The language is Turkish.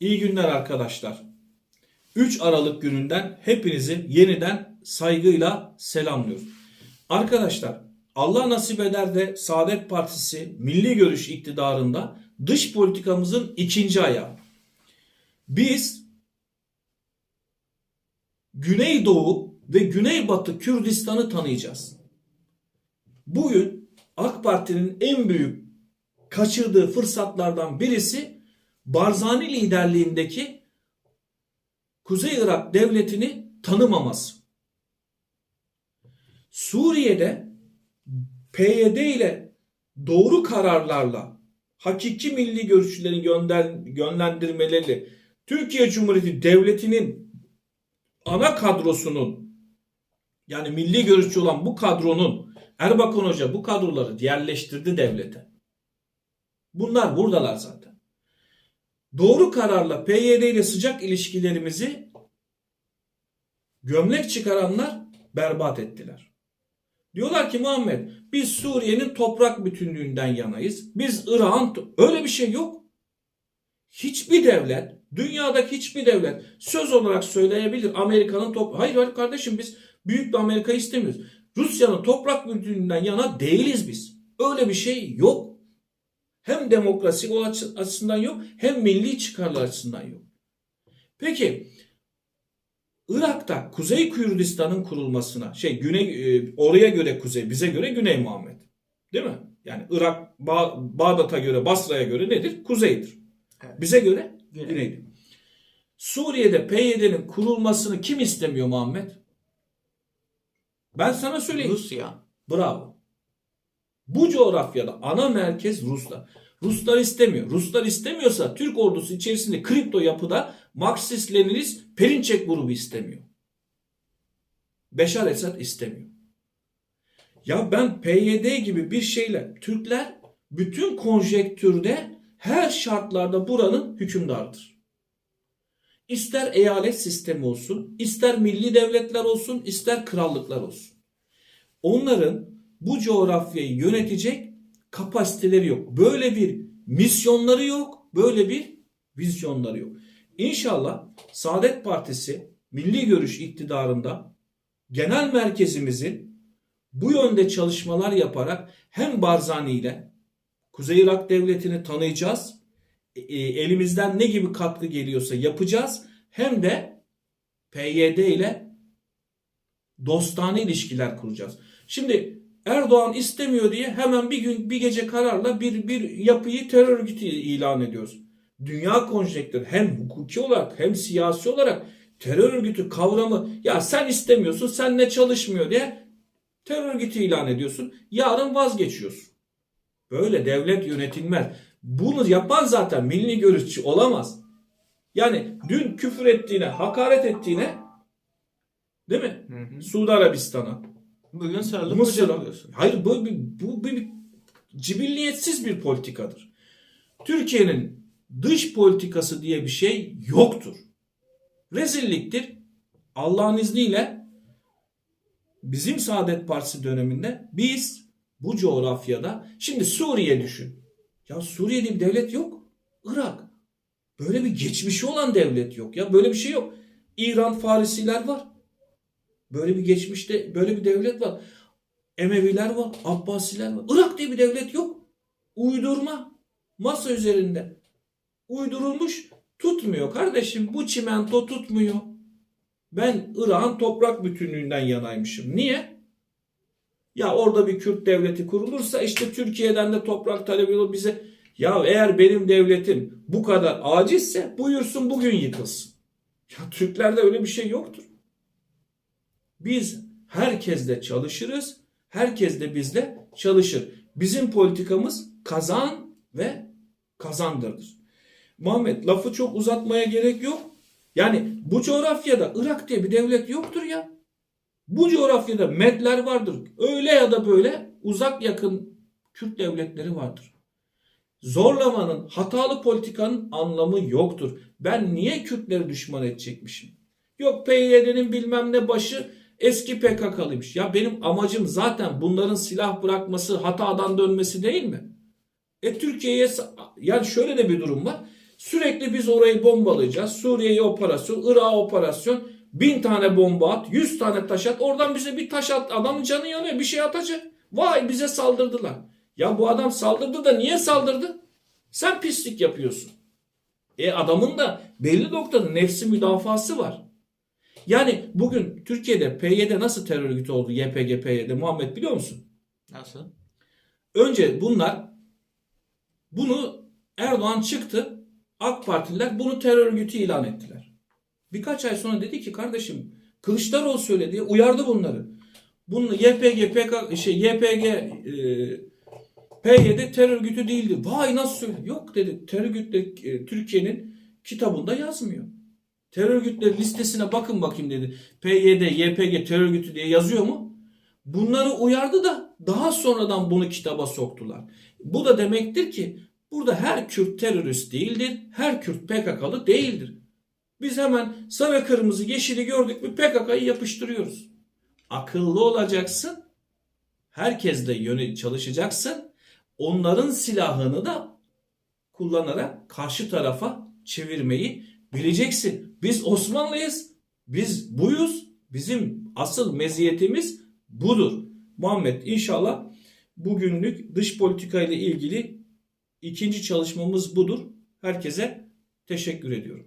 İyi günler arkadaşlar. 3 Aralık gününden hepinizi yeniden saygıyla selamlıyorum. Arkadaşlar Allah nasip eder de Saadet Partisi milli görüş iktidarında dış politikamızın ikinci ayağı. Biz Güneydoğu ve Güneybatı Kürdistan'ı tanıyacağız. Bugün AK Parti'nin en büyük kaçırdığı fırsatlardan birisi Barzani liderliğindeki Kuzey Irak devletini tanımaması. Suriye'de PYD ile doğru kararlarla hakiki milli görüşçülerin yönlendirmeleri Türkiye Cumhuriyeti Devleti'nin ana kadrosunun yani milli görüşçü olan bu kadronun Erbakan Hoca bu kadroları yerleştirdi devlete. Bunlar buradalar zaten. Doğru kararla PYD ile sıcak ilişkilerimizi gömlek çıkaranlar berbat ettiler. Diyorlar ki Muhammed biz Suriye'nin toprak bütünlüğünden yanayız. Biz Irak'ın öyle bir şey yok. Hiçbir devlet, dünyadaki hiçbir devlet söz olarak söyleyebilir Amerika'nın top Hayır hayır kardeşim biz büyük bir Amerika istemiyoruz. Rusya'nın toprak bütünlüğünden yana değiliz biz. Öyle bir şey yok. Hem demokrasi açısından yok hem milli çıkarlar açısından yok. Peki Irak'ta Kuzey Kürdistan'ın kurulmasına şey güney e, oraya göre kuzey bize göre Güney Muhammed. Değil mi? Yani Irak Ba- Bağdat'a göre Basra'ya göre nedir? Kuzeydir. Evet. Bize göre Güney. güneydir. Suriye'de PYD'nin kurulmasını kim istemiyor Muhammed? Ben sana söyleyeyim. Rusya. Bravo. Bu coğrafyada ana merkez Ruslar. Ruslar istemiyor. Ruslar istemiyorsa Türk ordusu içerisinde kripto yapıda Marksist Leninist Perinçek grubu istemiyor. Beşar Esad istemiyor. Ya ben PYD gibi bir şeyle Türkler bütün konjektürde her şartlarda buranın hükümdarıdır. İster eyalet sistemi olsun, ister milli devletler olsun, ister krallıklar olsun. Onların bu coğrafyayı yönetecek kapasiteleri yok. Böyle bir misyonları yok, böyle bir vizyonları yok. İnşallah Saadet Partisi milli görüş iktidarında genel merkezimizin bu yönde çalışmalar yaparak hem Barzani ile Kuzey Irak Devleti'ni tanıyacağız. E, e, elimizden ne gibi katkı geliyorsa yapacağız. Hem de PYD ile dostane ilişkiler kuracağız. Şimdi Erdoğan istemiyor diye hemen bir gün bir gece kararla bir bir yapıyı terör örgütü ilan ediyoruz. Dünya konjektörü hem hukuki olarak hem siyasi olarak terör örgütü kavramı ya sen istemiyorsun sen ne çalışmıyor diye terör örgütü ilan ediyorsun. Yarın vazgeçiyorsun. Böyle devlet yönetilmez. Bunu yapan zaten milli görüşçü olamaz. Yani dün küfür ettiğine, hakaret ettiğine değil mi? Hı hı. Suudi Arabistan'a, Bugün sarılıp kucaklıyorsun. Hayır bu, bir- bu bir cibilliyetsiz bir politikadır. Türkiye'nin dış politikası diye bir şey yoktur. Rezilliktir. Allah'ın izniyle bizim Saadet Partisi döneminde biz bu coğrafyada şimdi Suriye düşün. Ya Suriye'de bir devlet yok. Irak. Böyle bir geçmişi olan devlet yok ya. Böyle bir şey yok. İran Farisiler var. Böyle bir geçmişte böyle bir devlet var. Emeviler var, Abbasiler var. Irak diye bir devlet yok. Uydurma. Masa üzerinde. Uydurulmuş tutmuyor kardeşim. Bu çimento tutmuyor. Ben Irak'ın toprak bütünlüğünden yanaymışım. Niye? Ya orada bir Kürt devleti kurulursa işte Türkiye'den de toprak talebi olur bize. Ya eğer benim devletim bu kadar acizse buyursun bugün yıkılsın. Ya Türklerde öyle bir şey yoktur. Biz herkesle çalışırız. Herkes de bizle çalışır. Bizim politikamız kazan ve kazandırdır. Muhammed lafı çok uzatmaya gerek yok. Yani bu coğrafyada Irak diye bir devlet yoktur ya. Bu coğrafyada Medler vardır. Öyle ya da böyle uzak yakın Kürt devletleri vardır. Zorlamanın, hatalı politikanın anlamı yoktur. Ben niye Kürtleri düşman edecekmişim? Yok PYD'nin bilmem ne başı eski PKK'lıymış. Ya benim amacım zaten bunların silah bırakması, hatadan dönmesi değil mi? E Türkiye'ye yani şöyle de bir durum var. Sürekli biz orayı bombalayacağız. Suriye'ye operasyon, Irak'a operasyon. Bin tane bomba at, yüz tane taş at. Oradan bize bir taş at. Adamın canı yanıyor. Bir şey atacak. Vay bize saldırdılar. Ya bu adam saldırdı da niye saldırdı? Sen pislik yapıyorsun. E adamın da belli noktada nefsi müdafası var. Yani bugün Türkiye'de PYD nasıl terör örgütü oldu? YPG, PYD. Muhammed biliyor musun? Nasıl? Önce bunlar bunu Erdoğan çıktı. AK Partililer bunu terör örgütü ilan ettiler. Birkaç ay sonra dedi ki kardeşim Kılıçdaroğlu söyledi uyardı bunları. Bunu YPG, PK, şey, YPG, e, PYD terör örgütü değildi. Vay nasıl söyledi? Yok dedi. Terör örgütleri e, Türkiye'nin kitabında yazmıyor. Terör örgütleri listesine bakın bakayım dedi. PYD, YPG terör örgütü diye yazıyor mu? Bunları uyardı da daha sonradan bunu kitaba soktular. Bu da demektir ki burada her Kürt terörist değildir, her Kürt PKK'lı değildir. Biz hemen sarı kırmızı yeşili gördük mü PKK'yı yapıştırıyoruz. Akıllı olacaksın. Herkesle yöne çalışacaksın. Onların silahını da kullanarak karşı tarafa çevirmeyi bileceksin. Biz Osmanlıyız. Biz buyuz. Bizim asıl meziyetimiz budur. Muhammed inşallah bugünlük dış politika ile ilgili ikinci çalışmamız budur. Herkese teşekkür ediyorum.